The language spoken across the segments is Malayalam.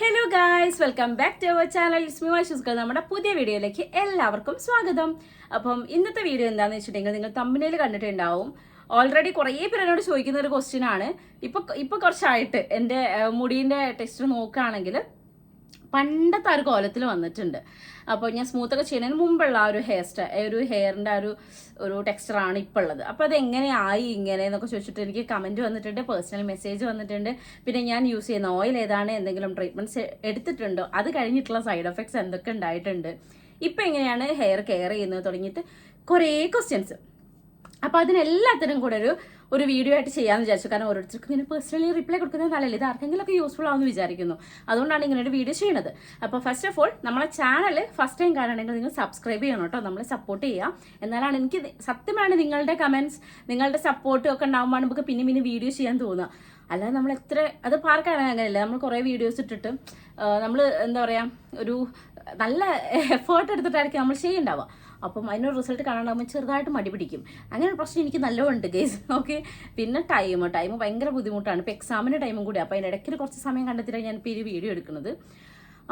Hello guys welcome back to our channel ഇസ്മി വാഷുസ്കൾ നമ്മുടെ പുതിയ വീഡിയോയിലേക്ക് എല്ലാവർക്കും സ്വാഗതം. അപ്പം ഇന്നത്തെ വീഡിയോ എന്താണെന്ന് വെച്ചിട്ടുണ്ടെങ്കിൽ നിങ്ങൾ തമ്മിലേൽ കണ്ടിട്ടുണ്ടാവും. ഓൾറെഡി കുറേ പേര് എന്നോട് ചോദിക്കുന്ന ഒരു ക്വസ്റ്റ്യൻ ആണ്. ഇപ്പൊ ഇപ്പൊ കുറച്ചായിട്ട് എന്റെ മുടീന്റെ ടെക്സ്റ്റ് നോക്കുകയാണെങ്കിൽ പണ്ടത്തെ ആ ഒരു കോലത്തിൽ വന്നിട്ടുണ്ട്. അപ്പോൾ ഞാൻ സ്മൂത്തൊക്കെ ചെയ്യുന്നതിന് മുമ്പുള്ള ആ ഒരു ഹെയർ സ്റ്റൈ ഒരു ഹെയറിന്റെ ആ ഒരു ഒരു ടെക്സ്ചറാണ് ഇപ്പോൾ ഉള്ളത് അപ്പോൾ അത് എങ്ങനെയായി ഇങ്ങനെ എന്നൊക്കെ ചോദിച്ചിട്ട് എനിക്ക് കമന്റ് വന്നിട്ടുണ്ട് പേഴ്സണൽ മെസ്സേജ് വന്നിട്ടുണ്ട്. പിന്നെ ഞാൻ യൂസ് ചെയ്യുന്ന ഓയിൽ ഏതാണ് എന്തെങ്കിലും ട്രീറ്റ്മെന്റ്സ് എടുത്തിട്ടുണ്ടോ? അത് കഴിഞ്ഞിട്ടുള്ള സൈഡ് എഫക്ട്സ് എന്തൊക്കെ ഉണ്ടായിട്ടുണ്ട്? ഇപ്പം എങ്ങനെയാണ് ഹെയർ കെയർ ചെയ്യുന്നത് തുടങ്ങിയിട്ട് കുറേ ക്വസ്റ്റ്യൻസ് അപ്പോൾ അതിനെല്ലാത്തിനും കൂടെ ഒരു ഒരു വീഡിയോ ആയിട്ട് ചെയ്യാമെന്ന് വിചാരിച്ചു. കാരണം ഓരോരുത്തർക്കും ഇങ്ങനെ പേഴ്സണലി റിപ്ലൈ കൊടുക്കുന്നത് നല്ലല്ലേ? ഇത് ആർക്കെങ്കിലുമൊക്കെ യൂസ്ഫുൾ ആവുമെന്ന് വിചാരിക്കുന്നു. അതുകൊണ്ടാണ് ഇങ്ങനെ ഒരു വീഡിയോ ചെയ്യുന്നത് അപ്പോൾ ഫസ്റ്റ് ഓഫ് ഓൾ നമ്മളെ ചാനൽ ഫസ്റ്റ് ടൈം കാണണമെങ്കിൽ നിങ്ങൾ സബ്സ്ക്രൈബ് ചെയ്യണം കേട്ടോ. നമ്മളെ സപ്പോർട്ട് ചെയ്യുക. എന്നാലാണ് എനിക്ക് സത്യമാണ് നിങ്ങളുടെ കമൻസ് നിങ്ങളുടെ സപ്പോർട്ട് ഒക്കെ ഉണ്ടാകുമ്പോൾ നമുക്ക് പിന്നെ പിന്നെ വീഡിയോ ചെയ്യാൻ തോന്നുക. അല്ലാതെ നമ്മൾ എത്ര അത് പാർക്കാണ് അങ്ങനെയല്ല. നമ്മൾ കുറേ വീഡിയോസ് ഇട്ടിട്ട് നമ്മൾ എന്താ പറയുക ഒരു നല്ല എഫേർട്ട് എടുത്തിട്ടായിരിക്കും നമ്മൾ ചെയ്യുന്നുണ്ടാവുക. അപ്പം അതിനൊരു റിസൾട്ട് കാണാണ്ടാകുമ്പോൾ ചെറുതായിട്ട് മടി പിടിക്കും. അങ്ങനെ ഒരു പ്രശ്നം എനിക്ക് നല്ലതുണ്ട് ഗേസ് ഓക്കെ പിന്നെ ടൈം ടൈം ഭയങ്കര ബുദ്ധിമുട്ടാണ്. ഇപ്പോൾ എക്സാമിന്റെ ടൈമും കൂടി. അപ്പോൾ അതിന്റെ ഇടയ്ക്ക് കുറച്ച് സമയം കണ്ടെത്തിയിട്ടാണ് ഞാൻ ഇപ്പോൾ ഈ വീഡിയോ എടുക്കുന്നത്.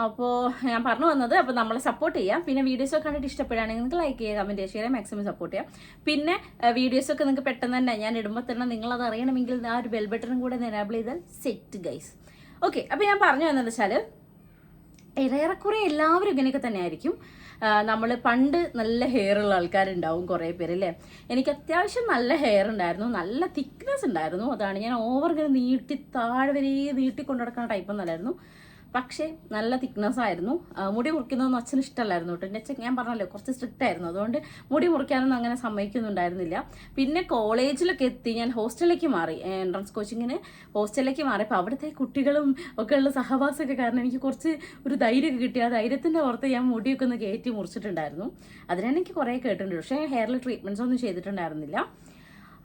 അപ്പോൾ ഞാൻ പറഞ്ഞു വന്നത് അപ്പോൾ നമ്മളെ സപ്പോർട്ട് ചെയ്യാം. പിന്നെ വീഡിയോസൊക്കെ കണ്ടിട്ട് ഇഷ്ടപ്പെടുകയാണെങ്കിൽ നിങ്ങൾക്ക് ലൈക്ക് ചെയ്യുക കമന്റ് ചെയ്യുക മാക്സിമം സപ്പോർട്ട് ചെയ്യാം. പിന്നെ വീഡിയോസൊക്കെ നിങ്ങൾക്ക് പെട്ടെന്ന് തന്നെ ഞാൻ ഇടുമ്പോൾ തന്നെ നിങ്ങളത് അറിയണമെങ്കിൽ ആ ഒരു ബെൽ ബട്ടണും കൂടെ എനാബിൾ ചെയ്താൽ സെറ്റ് ഗൈസ് ഓക്കെ അപ്പോൾ ഞാൻ പറഞ്ഞു വന്നത് വെച്ചാൽ ഏറെക്കുറെ എല്ലാവരും ഇങ്ങനെയൊക്കെ തന്നെ ആയിരിക്കും നമ്മൾ പണ്ട് നല്ല ഹെയർ ഉള്ള ആൾക്കാരുണ്ടാവും കുറേ പേര് അല്ലേ എനിക്ക് അത്യാവശ്യം നല്ല ഹെയർ ഉണ്ടായിരുന്നു. നല്ല തിക്നെസ് ഉണ്ടായിരുന്നു. അതാണ് ഞാൻ ഓവർ ഇങ്ങനെ നീട്ടി താഴെ വരെ നീട്ടി കൊണ്ടു നടക്കുന്ന ടൈപ്പ് ഒന്നല്ലായിരുന്നു പക്ഷേ നല്ല തിക്നെസ് ആയിരുന്നു. മുടി മുറിക്കുന്നതൊന്നും അച്ഛന് ഇഷ്ടമല്ലായിരുന്നു കേട്ടോ. എന്റെ അച്ഛൻ ഞാൻ പറഞ്ഞല്ലോ കുറച്ച് സ്ട്രിക്റ്റ് ആയിരുന്നു. അതുകൊണ്ട് മുടി മുറിക്കാനൊന്നും അങ്ങനെ സമ്മതിക്കുന്നുണ്ടായിരുന്നില്ല. പിന്നെ കോളേജിലൊക്കെ എത്തി ഞാൻ ഹോസ്റ്റലിലേക്ക് മാറി. എൻട്രൻസ് കോച്ചിങ്ങിന് ഹോസ്റ്റലിലേക്ക് മാറിയപ്പോൾ അവിടുത്തെ കുട്ടികളും ഒക്കെ ഉള്ള സഹവാസമൊക്കെ കാരണം എനിക്ക് കുറച്ച് ഒരു ധൈര്യമൊക്കെ കിട്ടി. ആ ധൈര്യത്തിന്റെ പുറത്ത് ഞാൻ മുടിയൊക്കെ ഒന്ന് കയറ്റി മുറിച്ചിട്ടുണ്ടായിരുന്നു. അതിനെനിക്ക് കുറേ കേട്ടിട്ടുണ്ട്. പക്ഷേ ഹെയറിൽ ട്രീറ്റ്മെന്റ്സ് ഒന്നും ചെയ്തിട്ടുണ്ടായിരുന്നില്ല.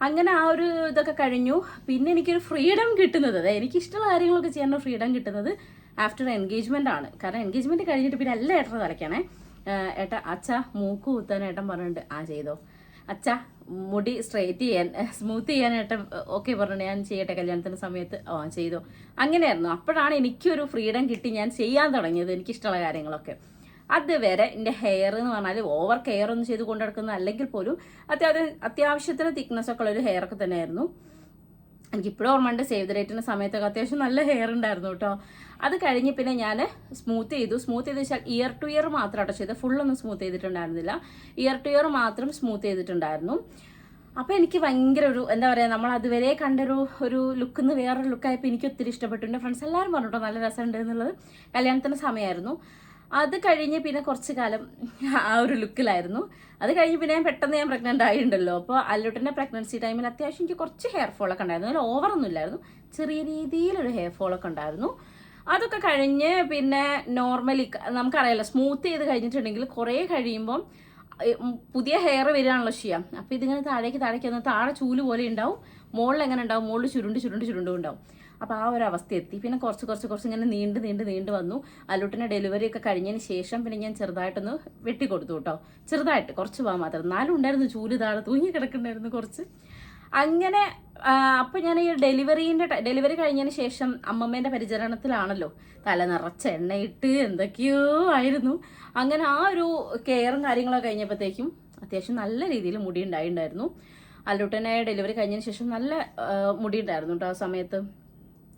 അങ്ങനെ ആ ഒരു ഇതൊക്കെ കഴിഞ്ഞു. പിന്നെ എനിക്കൊരു ഫ്രീഡം കിട്ടുന്നത് അതായത് എനിക്കിഷ്ടമുള്ള കാര്യങ്ങളൊക്കെ ചെയ്യാനുള്ള ഫ്രീഡം കിട്ടുന്നത്. ആഫ്റ്റർ എൻഗേജ്മെന്റ് ആണ്. കാരണം എൻഗേജ്മെന്റ് കഴിഞ്ഞിട്ട് പിന്നെ എല്ലാ ഏട്ടനെ തലയ്ക്കാണേ ഏട്ട അച്ഛ മൂക്ക് കുത്താൻ ഏട്ടൻ പറഞ്ഞിട്ടുണ്ട്. ആ ചെയ്തോ. അച്ഛ മുടി സ്ട്രെയിറ്റ് ചെയ്യാൻ സ്മൂത്ത് ചെയ്യാൻ ഏട്ടൻ ഓക്കെ പറഞ്ഞു ഞാൻ ചെയ്യട്ടെ കല്യാണത്തിന്റെ സമയത്ത്? ഓ ചെയ്തോ. അങ്ങനെയായിരുന്നു. അപ്പോഴാണ് എനിക്കൊരു ഫ്രീഡം കിട്ടി. ഞാൻ ചെയ്യാൻ തുടങ്ങിയത് എനിക്കിഷ്ടമുള്ള കാര്യങ്ങളൊക്കെ. അതുവരെ എന്റെ ഹെയർ എന്ന് പറഞ്ഞാൽ ഓവർ കെയർ ഒന്നും ചെയ്ത് കൊണ്ടെടുക്കുന്ന അല്ലെങ്കിൽ പോലും അത്യാവശ്യം അത്യാവശ്യത്തിന് തിക്നെസ് ഒക്കെ ഉള്ള ഒരു ഹെയർ ഒക്കെ തന്നെയായിരുന്നു. എനിക്കിപ്പോഴും ഓർമ്മയുണ്ട് സേവ് ദ റേറ്റിന്റെ സമയത്തൊക്കെ അത്യാവശ്യം നല്ല ഹെയർ ഉണ്ടായിരുന്നു കേട്ടോ. അത് കഴിഞ്ഞ് പിന്നെ ഞാൻ സ്മൂത്ത് ചെയ്തു. സ്മൂത്ത് ചെയ്ത് വെച്ചാൽ ഇയർ ടു ഇയർ മാത്രം കേട്ടോ ചെയ്ത് ഫുള്ളൊന്നും സ്മൂത്ത് ചെയ്തിട്ടുണ്ടായിരുന്നില്ല. ഇയർ ടു ഇയർ മാത്രം സ്മൂത്ത് ചെയ്തിട്ടുണ്ടായിരുന്നു. അപ്പോൾ എനിക്ക് ഭയങ്കര ഒരു എന്താ പറയുക നമ്മൾ അതുവരെ കണ്ടൊരു ഒരു ലുക്കിൽ നിന്ന് വേറൊരു ലുക്കായപ്പോൾ എനിക്ക് ഒത്തിരി ഇഷ്ടപ്പെട്ടു. എന്റെ ഫ്രണ്ട്സ് എല്ലാവരും പറഞ്ഞു കേട്ടോ നല്ല രസമുണ്ട് എന്നുള്ളത്. കല്യാണത്തിന്റെ സമയമായിരുന്നു. അത് കഴിഞ്ഞ് പിന്നെ കുറച്ച് കാലം ആ ഒരു ലുക്കിലായിരുന്നു. അത് കഴിഞ്ഞ് പിന്നെ ഞാൻ പെട്ടെന്ന് ഞാൻ പ്രഗ്നന്റ് ആയിട്ടുണ്ടല്ലോ. അപ്പോൾ അല്ലുട്ടന്റെ പ്രഗ്നൻസി ടൈമിൽ അത്യാവശ്യം എനിക്ക് കുറച്ച് ഹെയർ ഫോളൊക്കെ ഉണ്ടായിരുന്നു. അതിൽ ഓവറൊന്നും ഇല്ലായിരുന്നു. ചെറിയ രീതിയിലൊരു ഹെയർ ഫോളൊക്കെ ഉണ്ടായിരുന്നു. അതൊക്കെ കഴിഞ്ഞ് പിന്നെ നോർമലി നമുക്കറിയാലോ സ്മൂത്ത് ചെയ്ത് കഴിഞ്ഞിട്ടുണ്ടെങ്കിൽ കുറേ കഴിയുമ്പം പുതിയ ഹെയർ വരികയാണല്ലോ ചെയ്യാം അപ്പോൾ ഇതിങ്ങനെ താഴേക്ക് താഴേക്ക് വന്ന് താഴെ ചൂൽ പോലെ ഉണ്ടാവും. മുകളിൽ എങ്ങനെ ഉണ്ടാവും? മുകളിൽ ചുരുണ്ട് ചുരുണ്ട് ചുരുണ്ടും ഉണ്ടാവും. അപ്പോൾ ആ ഒരു അവസ്ഥ എത്തി. പിന്നെ കുറച്ച് കുറച്ച് കുറച്ച് ഇങ്ങനെ നീണ്ട് നീണ്ട് നീണ്ട് വന്നു. അലൂട്ടിന് ഡെലിവറി ഒക്കെ കഴിഞ്ഞതിന് ശേഷം പിന്നെ ഞാൻ ചെറുതായിട്ടൊന്ന് വെട്ടിക്കൊടുത്തു കേട്ടോ. ചെറുതായിട്ട് കുറച്ച് പോകാൻ മാത്രം. എന്നാലും ഉണ്ടായിരുന്നു ചൂൽ താഴെ തൂങ്ങി കിടക്കുന്നുണ്ടായിരുന്നു കുറച്ച്. അങ്ങനെ അപ്പം ഞാൻ ഈ ഡെലിവറീന്റെ ഡെലിവറി കഴിഞ്ഞതിന് ശേഷം അമ്മമ്മേന്റെ പരിചരണത്തിലാണല്ലോ. തല നിറച്ച എണ്ണയിട്ട് എന്തൊക്കെയോ ആയിരുന്നു. അങ്ങനെ ആ ഒരു കെയറും കാര്യങ്ങളൊക്കെ കഴിഞ്ഞപ്പോഴത്തേക്കും അത്യാവശ്യം നല്ല രീതിയിൽ മുടി ഉണ്ടായിട്ടുണ്ടായിരുന്നു. അല്ലൂട്ടനെ ഡെലിവറി കഴിഞ്ഞതിന് ശേഷം നല്ല മുടി ഉണ്ടായിരുന്നു കേട്ടോ ആ സമയത്ത്.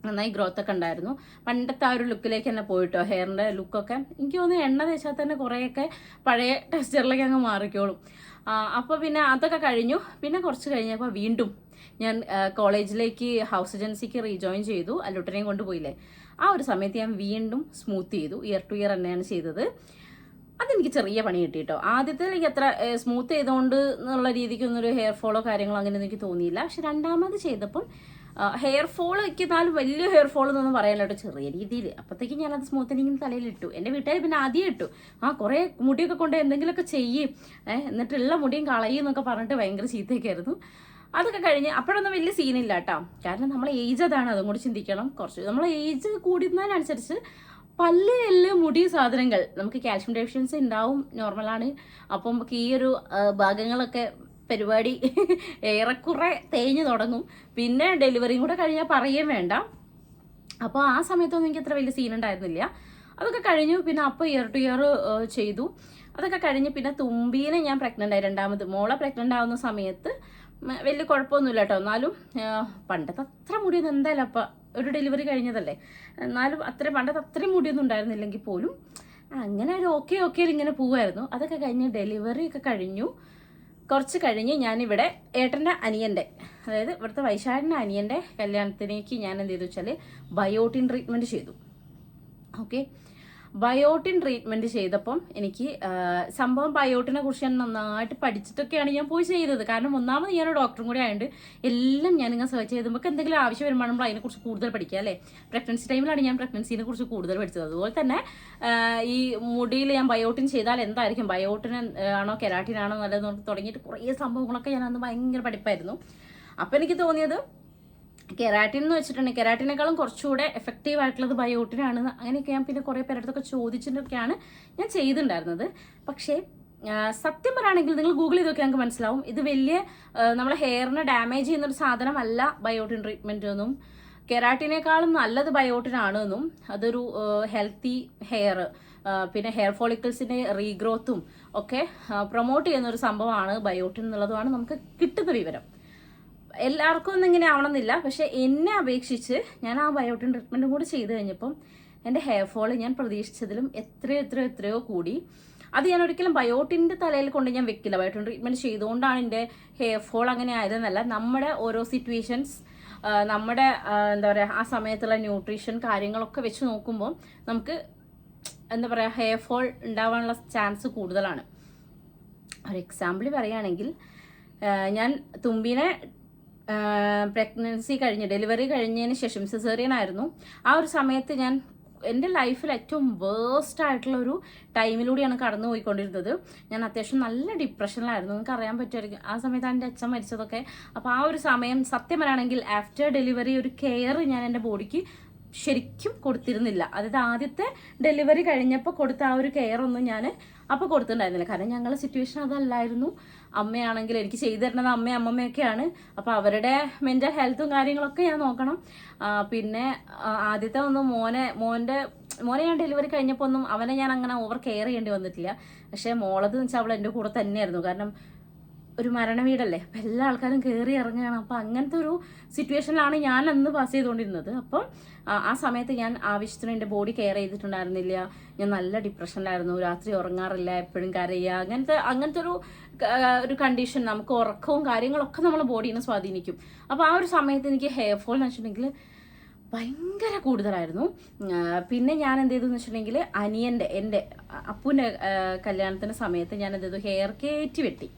നന്നായി ഗ്രോത്ത് ഒക്കെ ഉണ്ടായിരുന്നു. പണ്ടത്തെ ആ ഒരു ലുക്കിലേക്ക് തന്നെ പോയിട്ടോ ഹെയറിന്റെ ലുക്കൊക്കെ എനിക്ക് തോന്നുന്നു എണ്ണ തേച്ചാൽ തന്നെ കുറേയൊക്കെ പഴയ ടെക്സ്ചറിലേക്ക് അങ്ങ് മാറിക്കോളും. അപ്പോൾ പിന്നെ അതൊക്കെ കഴിഞ്ഞു. പിന്നെ കുറച്ച് കഴിഞ്ഞപ്പോൾ വീണ്ടും ഞാൻ കോളേജിലേക്ക് ഹൗസ് ഏജൻസിക്ക് റീജോയിൻ ചെയ്തു അല്ലുട്ടനെയും കൊണ്ടുപോയില്ലേ ആ ഒരു സമയത്ത് ഞാൻ വീണ്ടും സ്മൂത്ത് ചെയ്തു. ഇയർ ടു ഇയർ തന്നെയാണ് ചെയ്തത്. അതെനിക്ക് ചെറിയ പണി കിട്ടി കേട്ടോ ആദ്യത്തെ എനിക്ക് അത്ര സ്മൂത്ത് ചെയ്തുകൊണ്ട് എന്നുള്ള രീതിക്കൊന്നൊരു ഹെയർ ഫോളോ കാര്യങ്ങളോ അങ്ങനെ എനിക്ക് തോന്നിയില്ല. പക്ഷെ രണ്ടാമത് ചെയ്തപ്പോൾ ഹെയർ ഫോൾ എന്നാലും വലിയ ഹെയർ ഫോൾ എന്നൊന്നും പറയാനല്ലോ ചെറിയ രീതിയിൽ. അപ്പോഴത്തേക്കും ഞാനത് സ്മൂത്തനിങ്ങിന് തലയിലിട്ടു. എന്റെ വീട്ടുകാർ പിന്നെ ആദ്യം ഇട്ടു. ആ കുറേ മുടിയൊക്കെ കൊണ്ട് എന്തെങ്കിലുമൊക്കെ ചെയ്യും. എന്നിട്ടുള്ള മുടിയും കളയും എന്നൊക്കെ പറഞ്ഞിട്ട് ഭയങ്കര ചീത്തയൊക്കെയായിരുന്നു. അതൊക്കെ കഴിഞ്ഞ് അപ്പോഴൊന്നും വലിയ സീനില്ല കേട്ടോ. കാരണം നമ്മൾ ഏജ് അതാണ്. അതും കൂടി ചിന്തിക്കണം. കുറച്ച് നമ്മൾ ഏജ് കൂടുന്നതിനനുസരിച്ച് പല്ല് എല്ല് മുടി സാധനങ്ങൾ നമുക്ക് കാൽഷ്യം ഡെഫിഷ്യൻസി ഉണ്ടാവും. നോർമലാണ് അപ്പം ഈ ഒരു ഭാഗങ്ങളൊക്കെ പരിപാടി ഏറെക്കുറെ തേഞ്ഞു തുടങ്ങും. പിന്നെ ഡെലിവറിയും കൂടെ കഴിഞ്ഞാൽ പറയുകയും വേണ്ട. അപ്പോൾ ആ സമയത്തൊന്നും എനിക്ക് അത്ര വലിയ സീൻ ഉണ്ടായിരുന്നില്ല. അതൊക്കെ കഴിഞ്ഞു. പിന്നെ അപ്പോൾ ഇയർ ടു ഇയർ ചെയ്തു. അതൊക്കെ കഴിഞ്ഞ് പിന്നെ തുമ്പീനെ ഞാൻ പ്രഗ്നന്റ് ആയി. രണ്ടാമത് മോളെ പ്രഗ്നന്റ് ആവുന്ന സമയത്ത് വലിയ കുഴപ്പമൊന്നുമില്ല കേട്ടോ എന്നാലും പണ്ടത്തെ അത്ര മുടിയൊന്നും എന്തായാലും അപ്പം ഒരു ഡെലിവറി കഴിഞ്ഞതല്ലേ? എന്നാലും അത്ര പണ്ടത്തെ അത്രയും മുടിയൊന്നും ഉണ്ടായിരുന്നില്ലെങ്കിൽ പോലും അങ്ങനെ ഒരു ഓക്കെ ഓക്കെ ഇങ്ങനെ പോവായിരുന്നു. അതൊക്കെ കഴിഞ്ഞ് ഡെലിവറി ഒക്കെ കഴിഞ്ഞു. കുറച്ച് കഴിഞ്ഞ് ഞാനിവിടെ ഏട്ടന്റെ അനിയന്റെ അതായത് ഇവിടുത്തെ വൈശാഖിന്റെ അനിയന്റെ കല്യാണത്തിലേക്ക് ഞാൻ എന്ത് ചെയ്തു വെച്ചാൽ ബയോട്ടിൻ ട്രീറ്റ്മെന്റ് ചെയ്തു. ഓക്കെ ബയോട്ടിൻ ട്രീറ്റ്മെന്റ് ചെയ്തപ്പം എനിക്ക് സംഭവം ബയോട്ടിനെ കുറിച്ച് ഞാൻ നന്നായിട്ട് പഠിച്ചിട്ടൊക്കെയാണ് ഞാൻ പോയി ചെയ്തത്. കാരണം ഒന്നാമത് ഞാനൊരു ഡോക്ടറും കൂടി ആയതുകൊണ്ട് എല്ലാം ഞാൻ ഇങ്ങനെ സെർച്ച് ചെയ്ത് നമുക്ക് എന്തെങ്കിലും ആവശ്യം വരുമ്പോൾ നമ്മൾ അതിനെക്കുറിച്ച് കൂടുതൽ പഠിക്കുക അല്ലേ? പ്രഗ്നൻസി ടൈമിലാണ് ഞാൻ പ്രഗ്നൻസിനെ കുറിച്ച് കൂടുതൽ പഠിച്ചത്. അതുപോലെ തന്നെ ഈ മുടിയിൽ ഞാൻ ബയോട്ടിൻ ചെയ്താൽ എന്തായിരിക്കും? ബയോട്ടിൻ ആണോ കെരാട്ടിൻ ആണോ നല്ലതെന്ന് തുടങ്ങിയിട്ട് കുറേ സംഭവങ്ങളൊക്കെ ഞാൻ അന്ന് ഭയങ്കര പഠിപ്പായിരുന്നു. അപ്പം എനിക്ക് തോന്നിയത് കെരാറ്റിൻ എന്ന് വെച്ചിട്ടുണ്ടെങ്കിൽ കെരാറ്റിനേക്കാളും കുറച്ചുകൂടെ എഫക്റ്റീവ് ആയിട്ടുള്ളത് ബയോട്ടിനാണ് അങ്ങനെയൊക്കെ ഞാൻ പിന്നെ കുറേ പേരടുത്തൊക്കെ ചോദിച്ചിട്ടൊക്കെയാണ് ഞാൻ ചെയ്തിട്ടുണ്ടായിരുന്നത്. പക്ഷേ സത്യം പറയുകയാണെങ്കിൽ നിങ്ങൾ ഗൂഗിൾ ചെയ്തൊക്കെ ഞങ്ങൾക്ക് മനസ്സിലാവും. ഇത് വലിയ നമ്മളെ ഹെയറിനെ ഡാമേജ് ചെയ്യുന്ന ഒരു സാധനമല്ല ബയോട്ടിൻ ട്രീറ്റ്മെന്റ് ഒന്നും കെരാട്ടിനേക്കാളും നല്ലത് ബയോട്ടിനാണ് എന്നും അതൊരു ഹെൽത്തി ഹെയർ പിന്നെ ഹെയർ ഫോളിക്കിൾസിന്റെ റീഗ്രോത്തും ഒക്കെ പ്രൊമോട്ട് ചെയ്യുന്ന ഒരു സംഭവമാണ് ബയോട്ടിൻ എന്നുള്ളതുമാണ് നമുക്ക് കിട്ടുന്ന വിവരം. എല്ലാവർക്കും ഒന്നും ഇങ്ങനെ ആവണമെന്നില്ല. പക്ഷെ എന്നെ അപേക്ഷിച്ച് ഞാൻ ആ ബയോട്ടിൻ ട്രീറ്റ്മെന്റും കൂടി ചെയ്ത് കഴിഞ്ഞപ്പം എന്റെ ഹെയർ ഫോൾ ഞാൻ പ്രതീക്ഷിച്ചതിലും എത്രയോ എത്രയോ എത്രയോ കൂടി. അത് ഞാൻ ഒരിക്കലും ബയോട്ടിന്റെ തലയിൽ കൊണ്ട് ഞാൻ വെക്കില്ല. ബയോട്ടിൻ ട്രീറ്റ്മെന്റ് ചെയ്തുകൊണ്ടാണ് എന്റെ ഹെയർ ഫോൾ അങ്ങനെ ആയതെന്നല്ല. നമ്മുടെ ഓരോ സിറ്റുവേഷൻസ് നമ്മുടെ എന്താ പറയുക ആ സമയത്തുള്ള ന്യൂട്രീഷൻ കാര്യങ്ങളൊക്കെ വെച്ച് നോക്കുമ്പോൾ നമുക്ക് എന്താ പറയുക ഹെയർ ഫോൾ ഉണ്ടാവാനുള്ള ചാൻസ് കൂടുതലാണ്. ഒരു എക്സാമ്പിൾ പറയുകയാണെങ്കിൽ ഞാൻ തുമ്പിനെ പ്രഗ്നൻസി കഴിഞ്ഞ് ഡെലിവറി കഴിഞ്ഞതിന് ശേഷം സിസേറിയൻ ആയിരുന്നു. ആ ഒരു സമയത്ത് ഞാൻ എന്റെ ലൈഫിൽ ഏറ്റവും വേസ്റ്റ് ആയിട്ടുള്ള ഒരു ടൈമിലൂടെയാണ് കടന്നു പോയിക്കൊണ്ടിരുന്നത്. ഞാൻ അത്യാവശ്യം നല്ല ഡിപ്രഷനിലായിരുന്നു നിങ്ങൾക്ക് അറിയാൻ പറ്റുമായിരിക്കും. ആ സമയത്ത് എന്റെ അച്ഛൻ മരിച്ചതൊക്കെ. അപ്പോൾ ആ ഒരു സമയം സത്യം പറയുകയാണെങ്കിൽ ആഫ്റ്റർ ഡെലിവറി ഒരു കെയർ ഞാൻ എന്റെ ബോഡിക്ക് ശരിക്കും കൊടുത്തിരുന്നില്ല. അതായത് ആദ്യത്തെ ഡെലിവറി കഴിഞ്ഞപ്പോൾ കൊടുത്ത ആ ഒരു കെയർ ഒന്നും ഞാൻ അപ്പോൾ കൊടുത്തിട്ടുണ്ടായിരുന്നില്ല. കാരണം ഞങ്ങളുടെ സിറ്റുവേഷൻ അതല്ലായിരുന്നു. അമ്മയാണെങ്കിൽ എനിക്ക് ചെയ്തു തരുന്നത് അമ്മയും അമ്മമ്മയൊക്കെയാണ്. അപ്പോൾ അവരുടെ മെന്റൽ ഹെൽത്തും കാര്യങ്ങളൊക്കെ ഞാൻ നോക്കണം. പിന്നെ ആദ്യത്തെ ഒന്ന് മോനെ മോന്റെ മോനെ ഞാൻ ഡെലിവറി കഴിഞ്ഞപ്പോൾ ഒന്നും അവനെ ഞാൻ അങ്ങനെ ഓവർ കെയർ ചെയ്യേണ്ടി വന്നിട്ടില്ല. പക്ഷേ മോളത് വെച്ചാൽ അവൾ എന്റെ കൂടെ തന്നെയായിരുന്നു. കാരണം ഒരു മരണ വീടല്ലേ അപ്പം എല്ലാ ആൾക്കാരും കയറി ഇറങ്ങുകയാണ്. അപ്പം അങ്ങനത്തെ ഒരു സിറ്റുവേഷനിലാണ് ഞാൻ അന്ന് പാസ് ചെയ്തുകൊണ്ടിരുന്നത്. അപ്പം ആ, സമയത്ത് ഞാൻ ആവശ്യത്തിന് എന്റെ ബോഡി കെയർ ചെയ്തിട്ടുണ്ടായിരുന്നില്ല. ഞാൻ നല്ല ഡിപ്രഷനിലായിരുന്നു. രാത്രി ഉറങ്ങാറില്ല എപ്പോഴും കരയുക. അങ്ങനത്തെ അങ്ങനത്തെ ഒരു ഒരു കണ്ടീഷൻ നമുക്ക് ഉറക്കവും കാര്യങ്ങളൊക്കെ നമ്മളെ ബോഡീനെ സ്വാധീനിക്കും. അപ്പോൾ ആ ഒരു സമയത്ത് എനിക്ക് ഹെയർ ഫോൾ എന്ന് വെച്ചിട്ടുണ്ടെങ്കിൽ ഭയങ്കര കൂടുതലായിരുന്നു. പിന്നെ ഞാൻ എന്ത് ചെയ്തു എന്ന് വെച്ചിട്ടുണ്ടെങ്കിൽ അനിയന്റെ എന്റെ അപ്പൂന്റെ കല്യാണത്തിന്റെ സമയത്ത് ഞാൻ എന്ത് ചെയ്തു? ഹെയർ കയറ്റി വെട്ടി.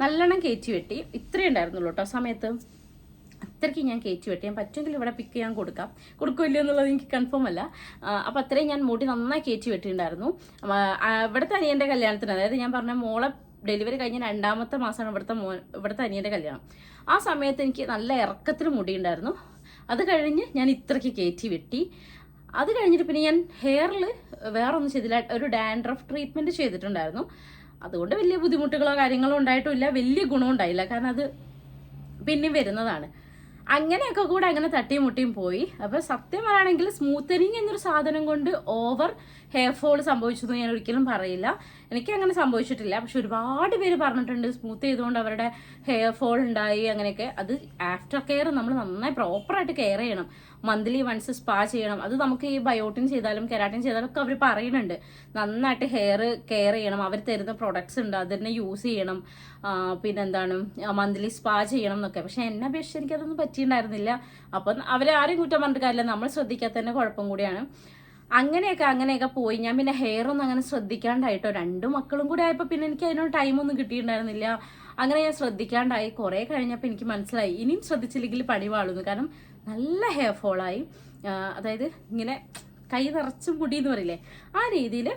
നല്ലോണം കയറ്റി വെട്ടി. ഇത്രയും ഉണ്ടായിരുന്നുള്ളൂ കേട്ടോ സമയത്ത്. അത്രയ്ക്ക് ഞാൻ കയറ്റി വെട്ടി. ഞാൻ പറ്റുമെങ്കിൽ ഇവിടെ പിക്ക് ചെയ്യാൻ കൊടുക്കാം. കൊടുക്കില്ല എന്നുള്ളത് എനിക്ക് കൺഫേം അല്ല. അപ്പം അത്രയും ഞാൻ മുടി നന്നായി കയറ്റി വെട്ടിയിട്ടുണ്ടായിരുന്നു. ഇവിടുത്തെ അനിയന്റെ കല്യാണത്തിന്. അതായത് ഞാൻ പറഞ്ഞ മോളെ ഡെലിവറി കഴിഞ്ഞ രണ്ടാമത്തെ മാസമാണ് ഇവിടുത്തെ മോ ഇവിടുത്തെ അനിയന്റെ കല്യാണം. ആ സമയത്ത് എനിക്ക് നല്ല ഇറക്കത്തിന് മുടി ഉണ്ടായിരുന്നു. അത് കഴിഞ്ഞ് ഞാൻ ഇത്രയ്ക്ക് കയറ്റി വെട്ടി. അത് കഴിഞ്ഞിട്ട് പിന്നെ ഞാൻ ഹെയറിൽ വേറൊന്നും ചെയ്തില്ല. ഒരു ഡാൻഡ്രഫ് ട്രീറ്റ്മെന്റ് ചെയ്തിട്ടുണ്ടായിരുന്നു. അതുകൊണ്ട് വലിയ ബുദ്ധിമുട്ടുകളോ കാര്യങ്ങളോ ഉണ്ടായിട്ടില്ല. വലിയ ഗുണം ഉണ്ടായില്ല. കാരണം അത് പിന്നെയും വരുന്നതാണ്. അങ്ങനെയൊക്കെ കൂടെ അങ്ങനെ തട്ടിയും മുട്ടിയും പോയി. അപ്പോൾ സത്യം പറയുകയാണെങ്കിൽ സ്മൂത്തനിങ് എന്നൊരു സാധനം കൊണ്ട് ഓവർ ഹെയർ ഫോൾ സംഭവിച്ചതെന്ന് ഞാൻ ഒരിക്കലും പറയില്ല. എനിക്ക് അങ്ങനെ സംഭവിച്ചിട്ടില്ല. പക്ഷെ ഒരുപാട് പേര് പറഞ്ഞിട്ടുണ്ട് സ്മൂത്ത് ചെയ്തുകൊണ്ട് അവരുടെ ഹെയർ ഫോൾ ഉണ്ടായി അങ്ങനെയൊക്കെ. അത് ആഫ്റ്റർ കെയർ നമ്മൾ നന്നായി പ്രോപ്പറായിട്ട് കെയർ ചെയ്യണം. മന്ത്ലി വൺസ് സ്പാ ചെയ്യണം. അത് നമുക്ക് ഈ ബയോട്ടിൻ ചെയ്താലും കെരാട്ടിൻ ചെയ്താലും ഒക്കെ അവർ പറയുന്നുണ്ട്. നന്നായിട്ട് ഹെയർ കെയർ ചെയ്യണം. അവർ തരുന്ന പ്രൊഡക്ട്സ് ഉണ്ട്. അത് തന്നെ യൂസ് ചെയ്യണം. പിന്നെന്താണ്? മന്ത്ലി സ്പാ ചെയ്യണം എന്നൊക്കെ. പക്ഷെ എന്നെ അപേക്ഷിച്ച് എനിക്കതൊന്നും പറ്റിയിട്ടുണ്ടായിരുന്നില്ല. അപ്പം അവരാരും കുറ്റം പറഞ്ഞിട്ട് കാര്യമില്ല. നമ്മൾ ശ്രദ്ധിക്കാത്തതിന്റെ കുഴപ്പം കൂടിയാണ്. അങ്ങനെയൊക്കെ അങ്ങനെയൊക്കെ പോയി. ഞാൻ പിന്നെ ഹെയർ ഒന്നും അങ്ങനെ ശ്രദ്ധിക്കാണ്ടായിട്ടോ. രണ്ട് മക്കളും കൂടെ ആയപ്പോൾ പിന്നെ എനിക്ക് അതിനൊരു ടൈമൊന്നും കിട്ടിയിട്ടുണ്ടായിരുന്നില്ല. അങ്ങനെ ഞാൻ ശ്രദ്ധിക്കാണ്ടായി. കുറേ കഴിഞ്ഞപ്പോൾ എനിക്ക് മനസ്സിലായി. ഇനിയും ശ്രദ്ധിച്ചില്ലെങ്കിൽ പണി വാളുന്നു. കാരണം നല്ല ഹെയർ ഫോളായി അതായത് ഇങ്ങനെ കൈ നിറച്ച് മുടി എന്ന് പറയില്ലേ? ആ രീതിയിൽ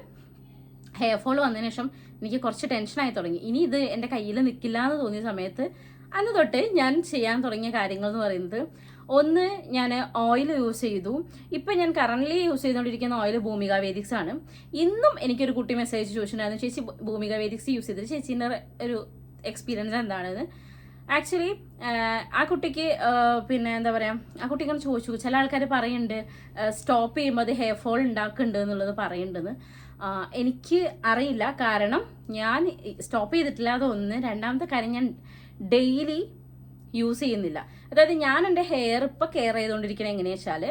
ഹെയർ ഫോൾ വന്നതിന് ശേഷം എനിക്ക് കുറച്ച് ടെൻഷനായി തുടങ്ങി. ഇനി ഇത് എന്റെ കയ്യിൽ നിൽക്കില്ല എന്ന് തോന്നിയ സമയത്ത് അന്ന് തൊട്ട് ഞാൻ ചെയ്യാൻ തുടങ്ങിയ കാര്യങ്ങൾ എന്ന് പറയുന്നത് ഒന്ന് ഞാൻ ഓയിൽ യൂസ് ചെയ്തു. ഇപ്പം ഞാൻ കറന്റ്ലി യൂസ് ചെയ്തുകൊണ്ടിരിക്കുന്ന ഓയിൽ ഭൂമിക വേദിക്സ് ആണ്. ഇന്നും എനിക്കൊരു കുട്ടി മെസ്സേജ് ചോദിച്ചിട്ടുണ്ടായിരുന്നു ചേച്ചി ഭൂമിക വേദിക്സ് യൂസ് ചെയ്തിട്ട് ചേച്ചീന്റെ ഒരു എക്സ്പീരിയൻസ് എന്താണെന്ന്? ആക്ച്വലി ആ കുട്ടിക്ക് പിന്നെ എന്താ പറയാ ആ കുട്ടി ഇങ്ങനെ ചോദിച്ചു. ചില ആൾക്കാർ പറയുന്നുണ്ട് സ്റ്റോപ്പ് ചെയ്യുമ്പോൾ അത് ഹെയർ ഫോൾ ഉണ്ടാക്കുന്നുണ്ട് എന്നുള്ളത് പറയുന്നുണ്ടെന്ന് എനിക്ക് അറിയില്ല. കാരണം ഞാൻ സ്റ്റോപ്പ് ചെയ്തിട്ടില്ല. ഒന്ന് രണ്ടാമത്തെ കാര്യം ഞാൻ ഡെയിലി യൂസ് ചെയ്യുന്നില്ല. അതായത് ഞാൻ എന്റെ ഹെയർ ഇപ്പോൾ കെയർ ചെയ്തുകൊണ്ടിരിക്കുന്നത് എങ്ങനെയാ വെച്ചാൽ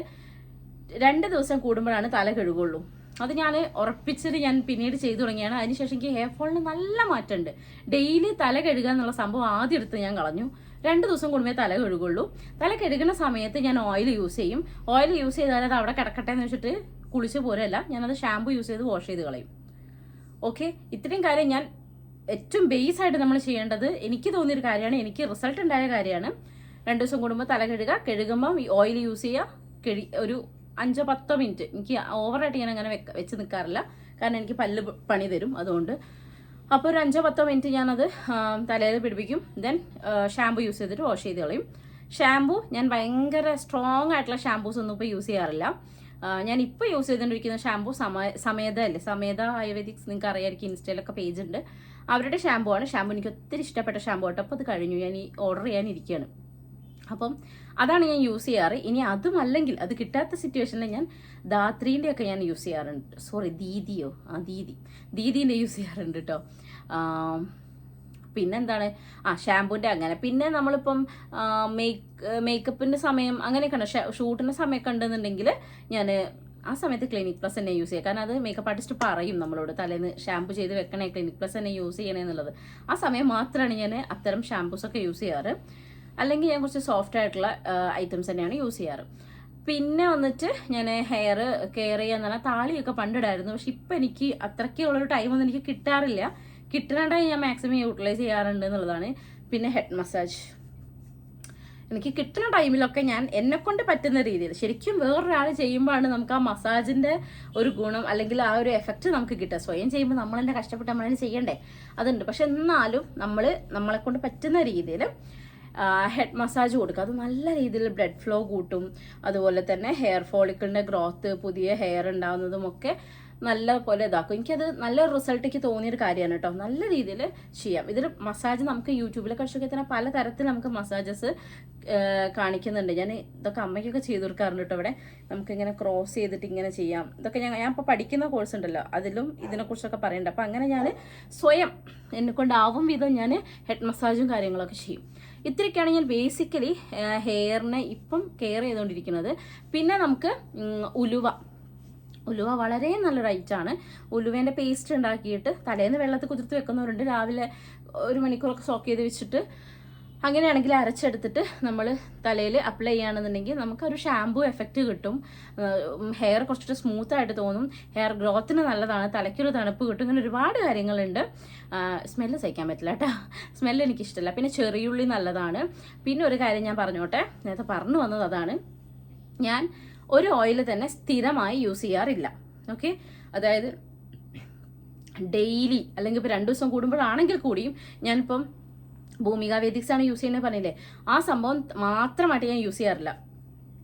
രണ്ട് ദിവസം കൂടുമ്പോഴാണ് തല കഴുകുള്ളൂ. അത് ഞാൻ ഉറപ്പിച്ചിട്ട് ഞാൻ പിന്നീട് ചെയ്തു തുടങ്ങിയാണ്. അതിനുശേഷം എനിക്ക് ഹെയർ ഫോളിന് നല്ല മാറ്റമുണ്ട്. ഡെയിലി തല കഴുകുക എന്നുള്ള സംഭവം ആദ്യം എടുത്ത് ഞാൻ കളഞ്ഞു. രണ്ട് ദിവസം കൂടുമ്പേ തല കഴുകുള്ളൂ. തല കഴുകുന്ന സമയത്ത് ഞാൻ ഓയിൽ യൂസ് ചെയ്യും. ഓയിൽ യൂസ് ചെയ്താൽ അത് അവിടെ കിടക്കട്ടെ എന്ന് വെച്ചിട്ട് കുളിച്ച് പോരല്ല ഞാനത് ഷാമ്പു യൂസ് ചെയ്ത് വാഷ് ചെയ്ത് കളയും. ഓക്കെ ഇത്രയും കാര്യം ഞാൻ ഏറ്റവും ബേസ് ആയിട്ട് നമ്മൾ ചെയ്യേണ്ടത് എനിക്ക് തോന്നിയൊരു കാര്യമാണ്. എനിക്ക് റിസൾട്ട് ഉണ്ടായ കാര്യമാണ്. രണ്ട് ദിവസം കൂടുമ്പോൾ തല കഴുകുക. കഴുകുമ്പം ഓയിൽ യൂസ് ചെയ്യുക. ഒരു അഞ്ചോ പത്തോ മിനിറ്റ്. എനിക്ക് ഓവറായിട്ട് ഞാൻ അങ്ങനെ വെച്ച് നിൽക്കാറില്ല കാരണം എനിക്ക് പല്ല് പണി തരും അതുകൊണ്ട്. അപ്പോൾ ഒരു അഞ്ചോ പത്തോ മിനിറ്റ് ഞാനത് തലയിൽ പിടിപ്പിക്കും. ദെൻ ഷാമ്പു യൂസ് ചെയ്തിട്ട് വാഷ് ചെയ്ത് കളയും. ഷാമ്പു ഞാൻ ഭയങ്കര സ്ട്രോങ് ആയിട്ടുള്ള ഷാമ്പൂസ് ഒന്നും ഇപ്പോൾ യൂസ് ചെയ്യാറില്ല. ഞാൻ ഇപ്പോൾ യൂസ് ചെയ്തുകൊണ്ടിരിക്കുന്ന ഷാമ്പു സമയ സമേത അല്ലേ? സമേത ആയുർവേദിക്സ് നിങ്ങൾക്ക് അറിയാമായിരിക്കും ഇൻസ്റ്റയിലൊക്കെ പേജ് ഉണ്ട്. അവരുടെ ഷാമ്പു ആണ്. ഷാമ്പു എനിക്ക് ഒത്തിരി ഇഷ്ടപ്പെട്ട ഷാമ്പു ആട്ടോ. അപ്പോൾ അത് കഴിഞ്ഞു. ഞാൻ ഈ ഓർഡർ ചെയ്യാനിരിക്കുകയാണ് അപ്പം അതാണ് ഞാൻ യൂസ് ചെയ്യാറ്. ഇനി അതുമല്ലെങ്കിൽ അത് കിട്ടാത്ത സിറ്റുവേഷനിൽ ഞാൻ ധാത്രീന്റെ ഒക്കെ ഞാൻ യൂസ് ചെയ്യാറുണ്ട്. സോറി ദീദിയോ? ആ ദീദി. ദീദീന്റെ യൂസ് ചെയ്യാറുണ്ട് കേട്ടോ പിന്നെന്താണ്? ആ ഷാമ്പൂന്റെ അങ്ങനെ. പിന്നെ നമ്മളിപ്പം മേക്ക് മേക്കപ്പിന്റെ സമയം അങ്ങനെയൊക്കെയാണ് ഷൂട്ടിന്റെ സമയമൊക്കെ ഉണ്ടെന്നുണ്ടെങ്കിൽ ഞാൻ ആ സമയത്ത് ക്ലിനിക് പ്ലസ് തന്നെ യൂസ് ചെയ്യുക കാരണം അത് മേക്കപ്പ് ആർട്ടിസ്റ്റ് പറയും നമ്മളോട് തലേന്ന് ഷാമ്പു ചെയ്ത് വെക്കണേ ക്ലിനിക് പ്ലസ് തന്നെ യൂസ് ചെയ്യണേ എന്നുള്ളത് ആ സമയം മാത്രമാണ് ഞാൻ അത്തരം ഷാമ്പൂസ് ഒക്കെ യൂസ് ചെയ്യാറ്. അല്ലെങ്കിൽ ഞാൻ കുറച്ച് സോഫ്റ്റ് ആയിട്ടുള്ള ഐറ്റംസ് തന്നെയാണ് യൂസ് ചെയ്യാറ്. പിന്നെ വന്നിട്ട് ഞാൻ ഹെയർ കെയർ ചെയ്യാന്ന് പറഞ്ഞാൽ താളിയൊക്കെ പണ്ടിടായിരുന്നു. പക്ഷെ ഇപ്പം എനിക്ക് അത്രയ്ക്കുള്ളൊരു ടൈമൊന്നും എനിക്ക് കിട്ടാറില്ല. കിട്ടുന്ന ഞാൻ മാക്സിമം യൂട്ടിലൈസ് ചെയ്യാറുണ്ട് എന്നുള്ളതാണ്. പിന്നെ ഹെഡ് മസാജ് എനിക്ക് കിട്ടുന്ന ടൈമിലൊക്കെ ഞാൻ എന്നെ കൊണ്ട് പറ്റുന്ന രീതിയിൽ ശരിക്കും വേറൊരാൾ ചെയ്യുമ്പോഴാണ് നമുക്ക് ആ മസാജിന്റെ ഒരു ഗുണം അല്ലെങ്കിൽ ആ ഒരു എഫക്റ്റ് നമുക്ക് കിട്ടുക. സ്വയം ചെയ്യുമ്പോൾ നമ്മൾ തന്നെ കഷ്ടപ്പെട്ട് നമ്മൾ ചെയ്യണ്ടേ? അതുണ്ട്. പക്ഷെ എന്നാലും നമ്മൾ നമ്മളെ കൊണ്ട് പറ്റുന്ന രീതിയിൽ ഹെഡ് മസാജ് കൊടുക്കുക. അത് നല്ല രീതിയിൽ ബ്ലഡ് ഫ്ലോ കൂട്ടും. അതുപോലെ തന്നെ ഹെയർ ഫോളിക്കിളിന്റെ ഗ്രോത്ത് പുതിയ ഹെയർ ഉണ്ടാകുന്നതുമൊക്കെ നല്ല പോലെ ഇതാക്കും. എനിക്കത് നല്ല റിസൾട്ടേക്ക് തോന്നിയൊരു കാര്യമാണ് കേട്ടോ. നല്ല രീതിയിൽ ചെയ്യാം. ഇതിൽ മസാജ് നമുക്ക് യൂട്യൂബിലൊക്കെ അടിച്ചൊക്കെ തന്നെ പല തരത്തിൽ നമുക്ക് മസാജസ് കാണിക്കുന്നുണ്ട്. ഞാൻ ഇതൊക്കെ അമ്മയ്ക്കൊക്കെ ചെയ്തു കൊടുക്കാറുണ്ട് കേട്ടോ ഇവിടെ. നമുക്കിങ്ങനെ ക്രോസ് ചെയ്തിട്ട് ഇങ്ങനെ ചെയ്യാം. ഇതൊക്കെ ഞാൻ ഞാൻ ഇപ്പോൾ പഠിക്കുന്ന കോഴ്സ് ഉണ്ടല്ലോ. അതിലും ഇതിനെക്കുറിച്ചൊക്കെ പറയുന്നുണ്ട്. അപ്പം അങ്ങനെ ഞാൻ സ്വയം എന്നെ കൊണ്ടാവും വിധം ഞാൻ ഹെഡ് മസാജും കാര്യങ്ങളൊക്കെ ചെയ്യും. ഇത്രയൊക്കെയാണ് ഞാൻ ബേസിക്കലി ഹെയറിനെ ഇപ്പം കെയർ ചെയ്തുകൊണ്ടിരിക്കുന്നത്. പിന്നെ നമുക്ക് ഉലുവ. ഉലുവ വളരെ നല്ലൊരു ഐറ്റാണ് ഉലുവേന്റെ പേസ്റ്റ് ഉണ്ടാക്കിയിട്ട് തലേന്ന് വെള്ളത്തിൽ കുതിർത്ത് വെക്കുന്നവരുണ്ട്. രാവിലെ ഒരു മണിക്കൂറൊക്കെ സോക്ക് ചെയ്ത് വെച്ചിട്ട് അങ്ങനെയാണെങ്കിൽ അരച്ചെടുത്തിട്ട് നമ്മൾ തലയിൽ അപ്ലൈ ചെയ്യുകയാണെന്നുണ്ടെങ്കിൽ നമുക്കൊരു ഷാമ്പു എഫക്റ്റ് കിട്ടും. ഹെയർ കുറച്ചിട്ട് സ്മൂത്ത് ആയിട്ട് തോന്നും. ഹെയർ ഗ്രോത്തിന് നല്ലതാണ്. തലയ്ക്കൊരു തണുപ്പ് കിട്ടും. ഇങ്ങനെ ഒരുപാട് കാര്യങ്ങളുണ്ട്. സ്മെല്ല് സഹിക്കാൻ പറ്റില്ല കേട്ടോ. സ്മെല്ല് എനിക്കിഷ്ടമല്ല പിന്നെ ചെറിയുള്ളി നല്ലതാണ്. പിന്നെ ഒരു കാര്യം ഞാൻ പറഞ്ഞോട്ടെ. നേരത്തെ പറഞ്ഞു വന്നത് അതാണ്. ഞാൻ ഒരു ഓയിൽ തന്നെ സ്ഥിരമായി യൂസ് ചെയ്യാറില്ല. ഓക്കെ അതായത് ഡെയിലി അല്ലെങ്കിൽ ഇപ്പോൾ രണ്ട് ദിവസം കൂടുമ്പോഴാണെങ്കിൽ കൂടിയും ഞാനിപ്പം ഭൂമിക വേദിക്സ് ആണ് യൂസ് ചെയ്യുന്നത് പറഞ്ഞില്ലേ? ആ സംഭവം മാത്രമായിട്ട് ഞാൻ യൂസ് ചെയ്യാറില്ല.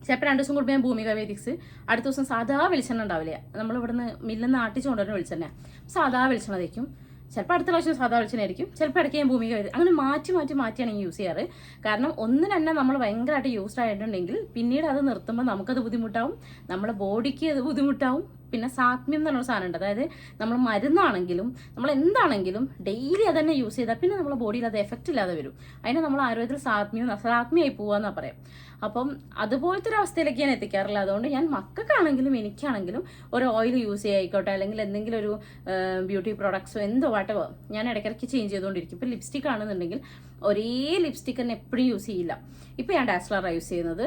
ചിലപ്പോൾ രണ്ട് ദിവസം കൂടുമ്പോൾ ഞാൻ ഭൂമിക വേദിക്സ് അടുത്ത ദിവസം സാധാ വെളിച്ചെണ്ണ ഉണ്ടാവില്ല? നമ്മൾ ഇവിടുന്ന് മില്ലിൽ നിന്ന് ആട്ടിച്ച് കൊണ്ടുവരുന്ന വെളിച്ചെണ്ണ സാധാ വെളിച്ചെണ്ണ തയ്ക്കും ചിലപ്പോൾ അടുത്ത പ്രാവശ്യം സാധാ വെളിച്ചെണ്ണ ആയിരിക്കും. ചിലപ്പോൾ ഇടയ്ക്ക് ഞാൻ ഭൂമിക വേദി അങ്ങനെ മാറ്റി മാറ്റി മാറ്റിയാണ് ഞാൻ യൂസ് ചെയ്യാറ്. കാരണം ഒന്ന് തന്നെ നമ്മൾ ഭയങ്കരമായിട്ട് യൂസ്ഡ് ആയിട്ടുണ്ടെങ്കിൽ പിന്നീട് അത് നിർത്തുമ്പോൾ നമുക്കത് ബുദ്ധിമുട്ടാവും. നമ്മുടെ ബോഡിക്ക് അത് ബുദ്ധിമുട്ടാവും. പിന്നെ സാത്മ്യം എന്ന് പറഞ്ഞ സാധനം ഉണ്ട് അതായത് നമ്മൾ മരുന്നാണെങ്കിലും നമ്മൾ എന്താണെങ്കിലും ഡെയിലി അത് തന്നെ യൂസ് ചെയ്താൽ പിന്നെ നമ്മുടെ ബോഡിയിൽ അത് എഫക്റ്റ് ഇല്ലാതെ വരും. അതിന് നമ്മൾ ആയുർവേദത്തിൽ സാത്മ്യം അസാത്മ്യമായി പോവാന്നാ പറയാം. അപ്പം അതുപോലത്തെ ഒരു അവസ്ഥയിലേക്ക് ഞാൻ എത്തിക്കാറില്ല. അതുകൊണ്ട് ഞാൻ മക്കൾക്കാണെങ്കിലും എനിക്കാണെങ്കിലും ഒരു ഓയിൽ യൂസ് ചെയ്യായിക്കോട്ടെ അല്ലെങ്കിൽ എന്തെങ്കിലും ഒരു ബ്യൂട്ടി പ്രോഡക്ട്സോ എന്തോ വാട്ടവോ ഞാൻ ഇടയ്ക്കിടയ്ക്ക് ചേഞ്ച് ചെയ്തുകൊണ്ടിരിക്കും. ഇപ്പം ലിപ്സ്റ്റിക് ആണെന്നുണ്ടെങ്കിൽ ഒരേ ലിപ്സ്റ്റിക് തന്നെ എപ്പോഴും യൂസ് ചെയ്യില്ല. ഇപ്പം ഞാൻ ഡാസ്ലറാണ് യൂസ് ചെയ്യുന്നത്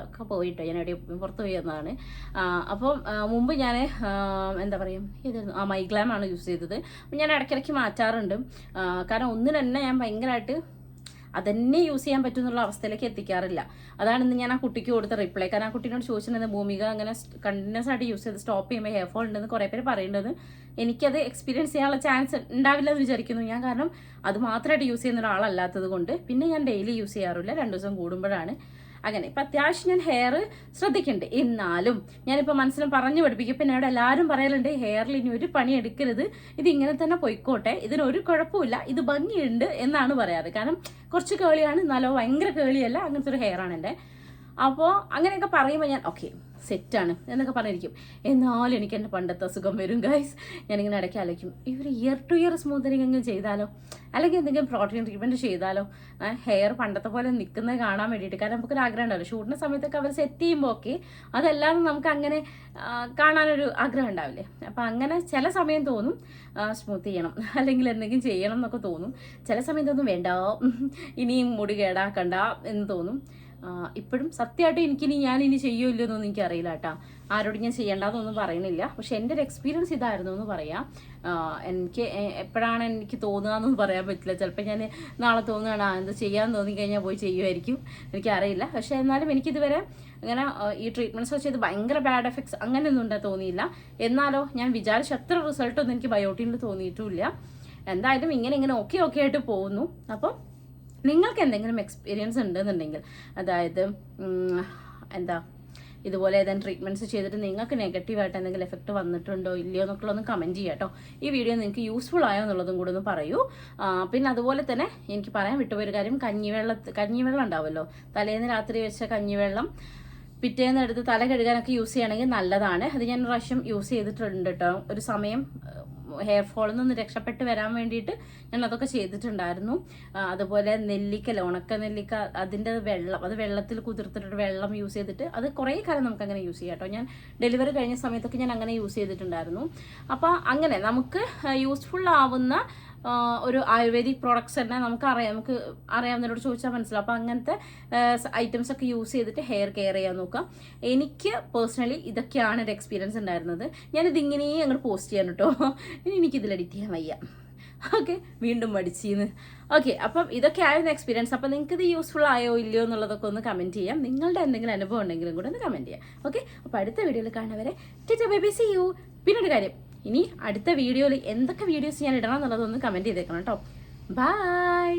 ഒക്കെ പോയിട്ടോ ഞാൻ എവിടെ പുറത്ത് പോയി വന്നതാണ്. അപ്പം മുമ്പ് ഞാൻ എന്താ പറയുക ഇതായിരുന്നു ആ മൈഗ്ലാം ആണ് യൂസ് ചെയ്തത്. ഞാൻ ഇടയ്ക്കിടയ്ക്ക് മാറ്റാറുണ്ട്. കാരണം ഒന്നിന് തന്നെ ഞാൻ ഭയങ്കരമായിട്ട് അതന്നെ യൂസ് ചെയ്യാൻ പറ്റും എന്നുള്ള അവസ്ഥയിലേക്ക് എത്തിക്കാറില്ല. അതാണ് ഇന്ന് ഞാൻ ആ കുട്ടിക്ക് കൊടുത്ത റിപ്ലൈ കാരണം ആ കുട്ടീനോട് ചോദിച്ചിട്ടുണ്ട് ഭൂമിക അങ്ങനെ കണ്ടിന്യൂസ് ആയിട്ട് യൂസ് ചെയ്ത് സ്റ്റോപ്പ് ചെയ്യുമ്പോൾ ഹെയർ ഫോൾ ഉണ്ടെന്ന് കുറേ പേര് പറയേണ്ടത്. എനിക്കത് എക്സ്പീരിയൻസ് ചെയ്യാനുള്ള ചാൻസ് ഉണ്ടാവില്ല എന്ന് വിചാരിക്കുന്നു ഞാൻ. കാരണം അത് മാത്രമായിട്ട് യൂസ് ചെയ്യുന്ന ഒരാളല്ലാത്തത് കൊണ്ട് പിന്നെ ഞാൻ ഡെയിലി യൂസ് ചെയ്യാറില്ല. രണ്ട് ദിവസം കൂടുമ്പോഴാണ്. അങ്ങനെ. ഇപ്പം അത്യാവശ്യം ഞാൻ ഹെയർ ശ്രദ്ധിക്കുന്നുണ്ട് എന്നാലും ഞാനിപ്പോൾ മനസ്സിലും പറഞ്ഞു പഠിപ്പിക്കും. പിന്നെ ഇവിടെ എല്ലാവരും പറയലുണ്ട് ഹെയറിൽ ഇനി ഒരു പണി എടുക്കരുത്. ഇത് ഇങ്ങനെ തന്നെ പൊയ്ക്കോട്ടെ. ഇതിനൊരു കുഴപ്പമില്ല. ഇത് ഭംഗിയുണ്ട് എന്നാണ് പറയാറ്. കാരണം കുറച്ച് കേളിയാണ് എന്നാലോ ഭയങ്കര കേളിയല്ല അങ്ങനത്തെ ഒരു ഹെയറാണ് എന്റെ. അപ്പോൾ അങ്ങനെയൊക്കെ പറയുമ്പോൾ ഞാൻ ഓക്കെ സെറ്റാണ് എന്നൊക്കെ പറഞ്ഞിരിക്കും. എന്നാലും എനിക്ക് എന്റെ പണ്ടത്തെ അസുഖം വരും ഗൈസ് ഞാനിങ്ങനെ ഇടയ്ക്ക് അലയ്ക്കും ഇവർ ഇയർ ടു ഇയർ സ്മൂത്തനിങ് എങ്കിലും ചെയ്താലോ? അല്ലെങ്കിൽ എന്തെങ്കിലും പ്രോട്ടീൻ ട്രീറ്റ്മെന്റ് ചെയ്താലോ? ഹെയർ പണ്ടത്തെ പോലെ നിൽക്കുന്നത് കാണാൻ വേണ്ടിയിട്ട്. കാരണം നമുക്കൊരു ആഗ്രഹം ഉണ്ടാവില്ല. ഷൂട്ടിന്റെ സമയത്തൊക്കെ അവർ സെറ്റ് ചെയ്യുമ്പോൾ ഓക്കെ അതല്ലാതെ നമുക്ക് അങ്ങനെ കാണാനൊരു ആഗ്രഹം ഉണ്ടാവില്ലേ? അപ്പോൾ അങ്ങനെ ചില സമയം തോന്നും സ്മൂത്ത് ചെയ്യണം. അല്ലെങ്കിൽ എന്തെങ്കിലും ചെയ്യണം എന്നൊക്കെ തോന്നും. ചില സമയം തോന്നും വേണ്ട ഇനിയും മുടി കേടാക്കണ്ട എന്ന് തോന്നും. ഇപ്പോഴും സത്യമായിട്ട് എനിക്കിനി ഞാൻ ഇനി ചെയ്യുമല്ലോ എന്നൊന്നും എനിക്കറിയില്ല കേട്ടോ. ആരോട് ഞാൻ ചെയ്യേണ്ടതെന്നൊന്നും പറയുന്നില്ല. പക്ഷെ എന്റെ ഒരു എക്സ്പീരിയൻസ് ഇതായിരുന്നു എന്ന് പറയാം. എനിക്ക് എപ്പോഴാണ് എനിക്ക് തോന്നുക എന്നൊന്നും പറയാൻ പറ്റില്ല. ചിലപ്പോൾ ഞാൻ നാളെ തോന്നുകയാണ് എന്ത് ചെയ്യാൻ തോന്നിക്കഴിഞ്ഞാൽ പോയി ചെയ്യുമായിരിക്കും. എനിക്കറിയില്ല. പക്ഷെ എന്നാലും എനിക്കിതുവരെ അങ്ങനെ ഈ ട്രീറ്റ്മെന്റ്സ് വെച്ച് ഇത് ഭയങ്കര ബാഡ് എഫക്ട്സ് അങ്ങനെയൊന്നും ഉണ്ടാ തോന്നിയില്ല. എന്നാലോ ഞാൻ വിചാരിച്ച അത്ര റിസൾട്ടൊന്നും എനിക്ക് ബയോട്ടീനിൽ തോന്നിയിട്ടുമില്ല എന്തായാലും ഇങ്ങനെ ഇങ്ങനെ ഓക്കെ ഓക്കെ ആയിട്ട് പോകുന്നു. അപ്പം നിങ്ങൾക്ക് എന്തെങ്കിലും എക്സ്പീരിയൻസ് ഉണ്ടെന്നുണ്ടെങ്കിൽ അതായത് എന്താ ഇതുപോലെ ഏതെങ്കിലും ട്രീറ്റ്മെന്റ്സ് ചെയ്തിട്ട് നിങ്ങൾക്ക് നെഗറ്റീവായിട്ട് എന്തെങ്കിലും എഫക്റ്റ് വന്നിട്ടുണ്ടോ ഇല്ലയോ എന്നൊക്കെ ഒന്ന് കമന്റ് ചെയ്യാം കേട്ടോ ഈ വീഡിയോ നിങ്ങൾക്ക് യൂസ്ഫുൾ ആയോ എന്നുള്ളതും കൂടെ ഒന്ന് പറയൂ. പിന്നെ അതുപോലെ തന്നെ എനിക്ക് പറയാൻ വിട്ടുപോയൊരു കാര്യം കഞ്ഞിവെള്ള കഞ്ഞിവെള്ളം ഉണ്ടാവുമല്ലോ. തലേന്ന് രാത്രി വെച്ച കഞ്ഞിവെള്ളം പിറ്റേന്ന് എടുത്ത് തല കഴുകാനൊക്കെ യൂസ് ചെയ്യണമെങ്കിൽ നല്ലതാണ്. അത് ഞാൻ പ്രാവശ്യം യൂസ് ചെയ്തിട്ടുണ്ട് കേട്ടോ ഒരു സമയം ഹെയർ ഫോളിൽ നിന്ന് രക്ഷപ്പെട്ട് വരാൻ വേണ്ടിയിട്ട് ഞാൻ അതൊക്കെ ചെയ്തിട്ടുണ്ടായിരുന്നു അതുപോലെ നെല്ലിക്കല ഉണക്ക നെല്ലിക്ക അതിന്റെ വെള്ളം അത് വെള്ളത്തിൽ കുതിർത്തിട്ട് വെള്ളം യൂസ് ചെയ്തിട്ട് അത് കുറേ കാലം നമുക്ക് അങ്ങനെ യൂസ് ചെയ്യാം കേട്ടോ ഞാൻ ഡെലിവറി കഴിഞ്ഞ സമയത്തൊക്കെ ഞാൻ അങ്ങനെ യൂസ് ചെയ്തിട്ടുണ്ടായിരുന്നു. അപ്പോൾ അങ്ങനെ നമുക്ക് യൂസ്ഫുൾ ആവുന്ന ഒരു ആയുർവേദിക് പ്രോഡക്ട്സ് തന്നെ നമുക്ക് അറിയാം നമുക്ക് അറിയാവുന്നവരോട് ചോദിച്ചാൽ മനസ്സിലാവും. അപ്പോൾ അങ്ങനത്തെ ഐറ്റംസ് ഒക്കെ യൂസ് ചെയ്തിട്ട് ഹെയർ കെയർ ചെയ്യാൻ നോക്കാം. എനിക്ക് പേഴ്സണലി ഇതൊക്കെയാണ് എന്റെ എക്സ്പീരിയൻസ് ഉണ്ടായിരുന്നത്. ഞാനിത് ഇങ്ങനെയും അങ്ങോട്ട് പോസ്റ്റ് ചെയ്യാൻ കേട്ടോ. ഇനി എനിക്കിതിൽ എഡിറ്റ് ചെയ്യാൻ വയ്യ. ഓക്കെ വീണ്ടും മടിച്ചീന്ന്. ഓക്കെ അപ്പം ഇതൊക്കെ ആയിരുന്നു എക്സ്പീരിയൻസ് അപ്പം നിങ്ങൾക്ക് ഇത് യൂസ്ഫുൾ ആയോ ഇല്ലയോ എന്നുള്ളതൊക്കെ ഒന്ന് കമന്റ് ചെയ്യാം. നിങ്ങളുടെ എന്തെങ്കിലും അനുഭവം ഉണ്ടെങ്കിലും കൂടെ ഒന്ന് കമന്റ് ചെയ്യാം. ഓക്കെ അപ്പോൾ അടുത്ത വീഡിയോയിൽ കാണുന്നവരെ ടീച്ചർ ബേബി സി യു പിന്നെ ഒരു കാര്യം. ഇനി അടുത്ത വീഡിയോയിൽ എന്തൊക്കെ വീഡിയോസ് ഞാൻ ഇടണം എന്നുള്ളതൊന്ന് കമന്റ് ചെയ്തേക്കണം കേട്ടോ. ബൈ